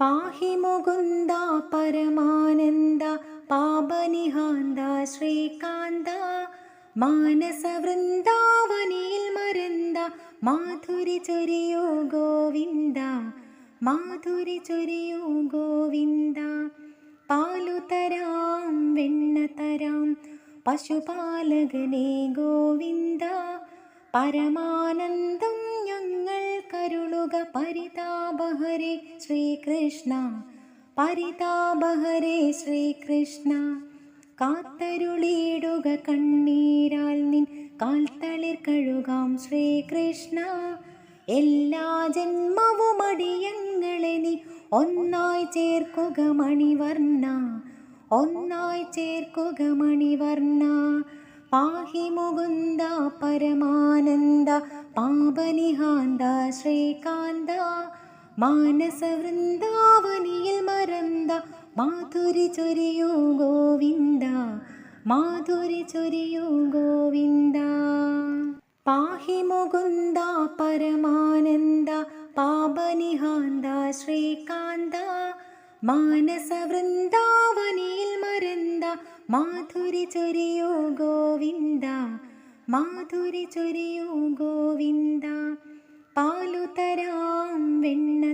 പാഹി മുകുന്ദ പരമാനന്ദ പാപനിഹാന്ത ശ്രീകാന്ത മാനസ വൃന്ദാവനിയിൽ മരുന്ത മാധുരി ചൊരിയോ ഗോവിന്ദ മാധുരി ചൊരിയോ ഗോവിന്ദ. പാലു തരാം വെണ്ണ തരാം പശുപാലകനെ ഗോവിന്ദ പരമാനന്ദം പരിതാപഹരേ ശ്രീകൃഷ്ണ. പരിതാപഹരേ ശ്രീകൃഷ്ണ. കാത്തരുളിയിടുക കണ്ണീരാൽ നിൻ കാൽത്തളിർ കഴുകാം ശ്രീകൃഷ്ണ. എല്ലാ ജന്മവും അടിയങ്ങളെ നീ ഒന്നായി ചേർക്കുക മണിവർണ. ഒന്നായി ചേർക്കുക മണിവർണ. പാഹി മുകുന്ദ പരമാനന്ദ പാപനിഹാന്ത ശ്രീകാന്ത മാനസവൃന്ദാവനിയിൽ മറന്ത മാധുരി ചൊരിയൂ ഗോവിന്ദ മാധുരി ചൊരിയൂ ഗോവിന്ദ. പാഹി മുകുന്ദ പരമാനന്ദ പാപനിഹാന്ത ശ്രീകാന്ത മാനസ വൃന്ദാവനിയിൽ മറന്ത മാധുരി ചൊരിയൂ ഗോവിന്ദ മാധുരി ചൊരിയൂ ഗോവിന്ദ. പാലു തരാം വെണ്ണ